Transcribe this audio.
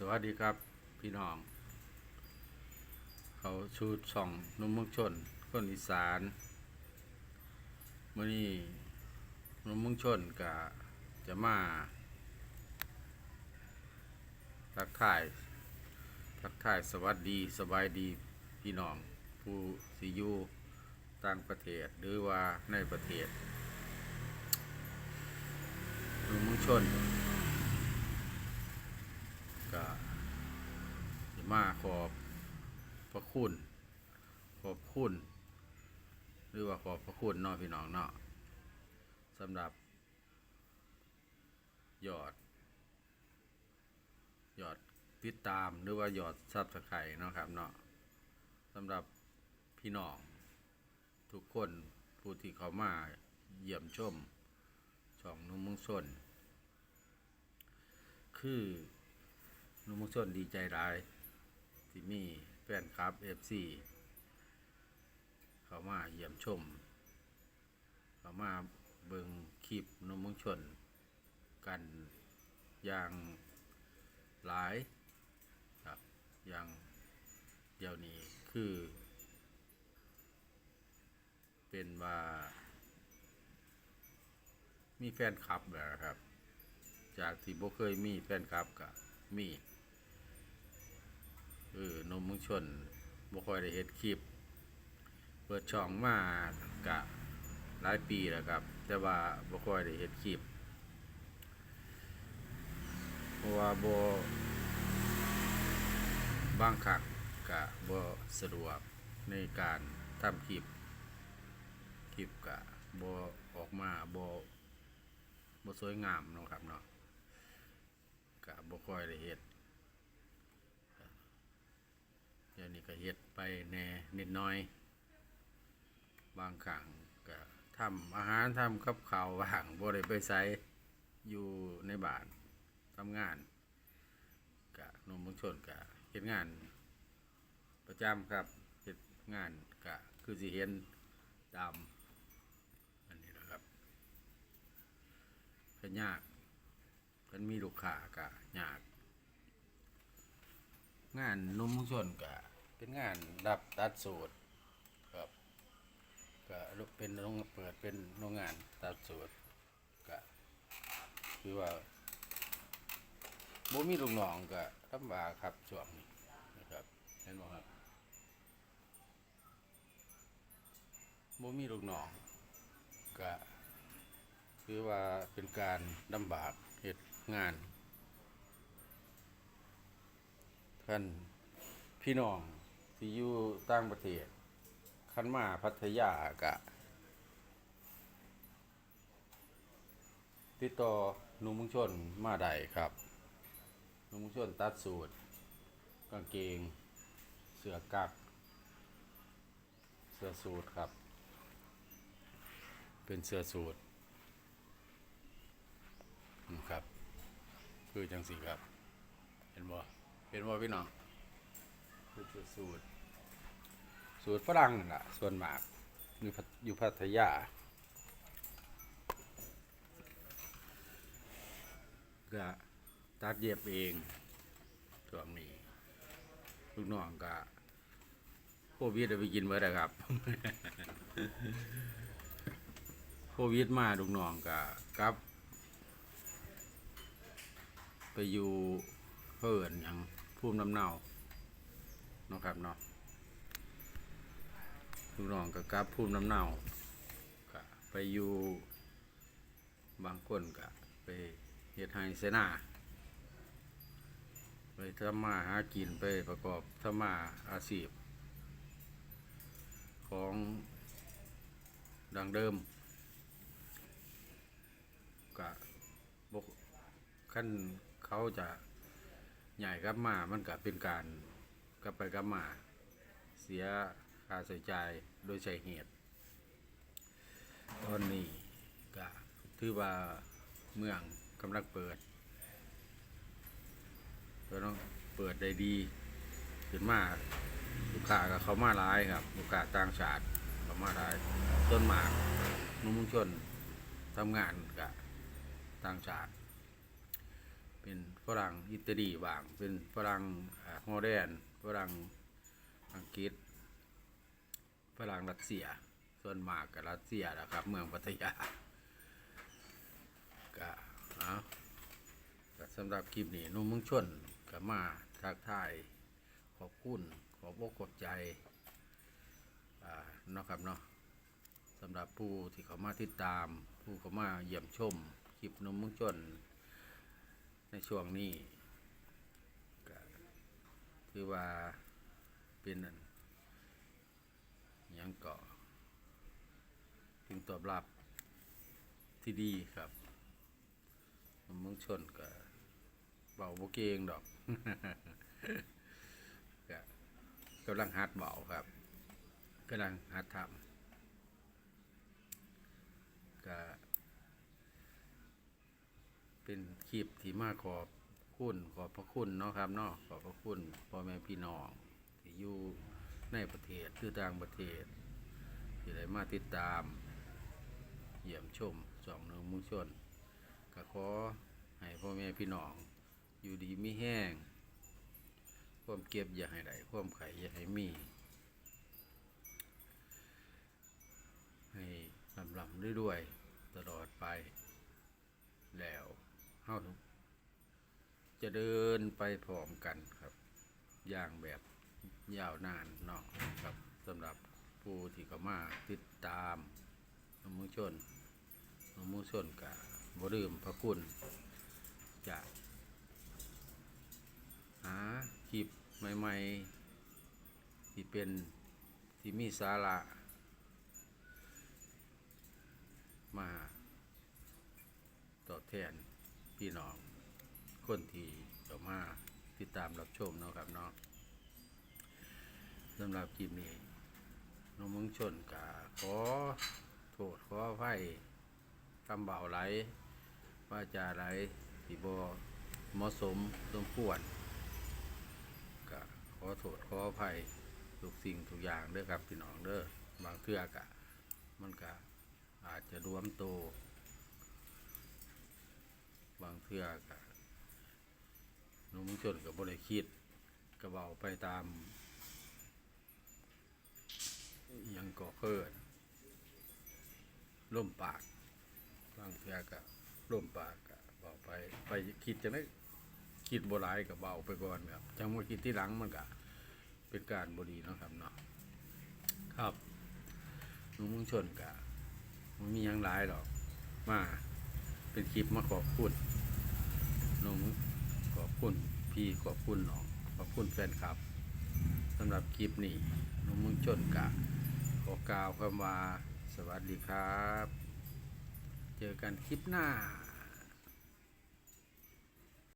สวัสดีครับพี่น้อง เขาชูช่องนุ่มเมืองชนคนอีสานมื่อนี้นุ่มเมืองชนกะจะมาทักทายทักทายสวัสดีสบายดีพี่น้อง ผู้สิอยู่ต่างประเทศหรือว่าในประเทศนุ่มเมืองชน ก็สิมาขอบพระ คุณ ขอบคุณ หรือว่าขอบพระคุณเนาะพี่น้องเนาะสำหรับ ยอด ยอดติดตามหรือว่ายอดซับสไครเนาะครับเนาะสำหรับพี่น้อง ทุกคนผู้ที่เขามาเยี่ยมชมช่องนุ่มมุงชนคือนุ่มมุงชนดีใจร้ายที่มี แฟนคลับเอฟซีเขามาเยี่ยมชม เขามาเบิงคลิปนุ่มมุงชน กันอย่างหลายครับอย่างเดี๋ยวนี้คือ เป็นว่า มีแฟนคลับแล้วครับ จากที่บ่เคยมีแฟนคลับก็มี เออนมมึงชนบ่ค่อยได้เฮ็ดคลิป เปิดช่องมากะหลายปีแล้วครับ แต่ว่าบ่ค่อยได้เฮ็ดคลิปเพราะว่าบ่บางครั้งก็บ่สะดวกในการทำคลิป คลิปก็บ่ออกมาบ่บ่สวยงามเนาะครับเนาะก็บ่ค่อยได้เฮ็ดเดี๋ยวนี้ ก็เฮ็ดไปแน่นิดน้อย บางครั้งก็ทำอาหารทำกับข้าวว่างบ่ได้ไปไสอยู่ในบ้านทำงานก็นมเมืองชนก็เฮ็ดงาน ประจำครับเฮ็ดงานก็คือสิเห็นตามอันนี้แหละครับก็ยากมันมีลูกค้าก็ยาก งานนุ่มชนก็ เป็นงานรับตัดสูตรครับก็เป็นโรงเปิดเป็นโรงงานตัดสูตรก็คือว่าบ่มีลูกน้องก็ลำบากครับช่วงนี้นะครับเห็นบ่ครับบ่มีลูกน้องก็คือว่าเป็นการลำบากเฮ็ดงานท่านพี่น้อง ที่อยู่ต่างประเทศคันมาพัทยากะ ติดต่อหนุ่มมุงชนมาได้ครับหนุ่มมุงชนตัดสูตร กางเกง เสื้อกักเสื้อสูทครับ เป็นเสื้อสูทนะครับ คือจังสีครับ เห็นบ่เห็นบ่พี่น้อง สื้อสูทสูทฝรั่งนั่นล่ะ ส่วนมากอยู่พัทอยู่พัทยา ก็ตัดเย็บเองช่วงนี้ลูกน้องก็โควิดไปกินเมื่อไรครับ โควิดมาลูกน้องก็กลับ ไปอยู่เพิ่นหยังภูมิลำเนา นะครับเนาะลูกน้องก็กลับภูมิลำเนาก็ไปอยู่บางคนก็ไปเฮ็ดไฮเสนาไปทำมาหากินไปประกอบทำมาอาชีพของดังเดิมก็บกขั้นเขาจะใหญ่กลับมามันก็เป็นการ กลับไปกลับมา เสียค่าใช้จ่ายโดยใช้เหตุ ตอนนี้ก็ถือว่าเมืองกำลังเปิดก็ต้องเปิดได้ดีขึ้นมาลูกค้าก็เขามาหลายครับลูกค้าต่างชาติเขามาหลายต้นหมากนุ่มชนทำงานกับต่างชาติ เป็นฝรั่งอิตาลีบาง เป็นฝรั่งฮอลแลนด์ รั่งอังกฤษฝรั่งรัสเซีย ส่วนมากกับรัสเซียนะครับ เมืองพัทยาก็เอาสำหรับคลิปนี้นุ่มมืองชนก็มาทักทายขอบคุณขอบอกขอบใจอ่านะครับเนาะสำหรับผู้ที่เขามาติดตาม ผู้เขามาเยี่ยมชม คลิปนมเมืองจนในช่วงนี้ ถือว่าเป็นอันยังก็ถึงตอบรับที่ดีครับหนมเมืองชนก็เบาโบเกงดอกก็กำลังหัดเบาครับกำลังหัดทำก็เป็นคลิปที่มาขอบ คุณ ขอบพระคุณเนาะครับเนาะขอบพระคุณพ่อแม่พี่น้องที่อยู่ในประเทศหรือต่างประเทศ ที่ได้มาติดตาม เยี่ยมชมสองเนืองมุงชนก็ขอให้พ่อแม่พี่น้อง อยู่ดีไม่แห้ง ความเก็บอย่าให้ไหลความไข่อย่าให้มี ให้ลำลำด้วยๆตลอดไป แล้วเฮา จะเดินไปพร้อมกันครับ อย่างแบบยาวนานเนาะครับสำหรับผู้ที่เขามาติดตามนมุชนนมุชนกับบลืมพระคุณจะหาคลิปใหม่ ๆ ที่เป็นที่มีสาระมาตอบแทนพี่น้อง คนที่เข้ามาติดตามรับชมเนาะครับเนาะสำหรับคลิปนี้น้องมึงชนกาขอโทษขออภัยคำเบาไหลว่าจาไหลที่บเหมาะสมสมควรก็ขอโทษขออภัยทุกสิ่งทุกอย่างเด้อครับพี่น้องเด้อบางเทื่อกะ มันกะอาจจะรวมโตวบางเทื่อกะ หนุ่มชนกับบริคิดกระเบาไปตามยังก่อเกิดล่มปากบางเทื่อกะล่มปากกะเบาไป ไปคิดจะได้คิดโบราณกับเบาไปก่อนครับจังว่าคิดที่หลังมันกะเป็นการบดีนะครับเนาะครับหนุ่มชนกะมันมีหยังหลายหรอกมาเป็นคลิปมาขอบคุณ คุณพี่ขอบคุณน้องขอบคุณแฟนคลับสำหรับคลิปนี้น้องมึงจนกะขอกล่าวคำว่าสวัสดีครับ เจอกันคลิปหน้า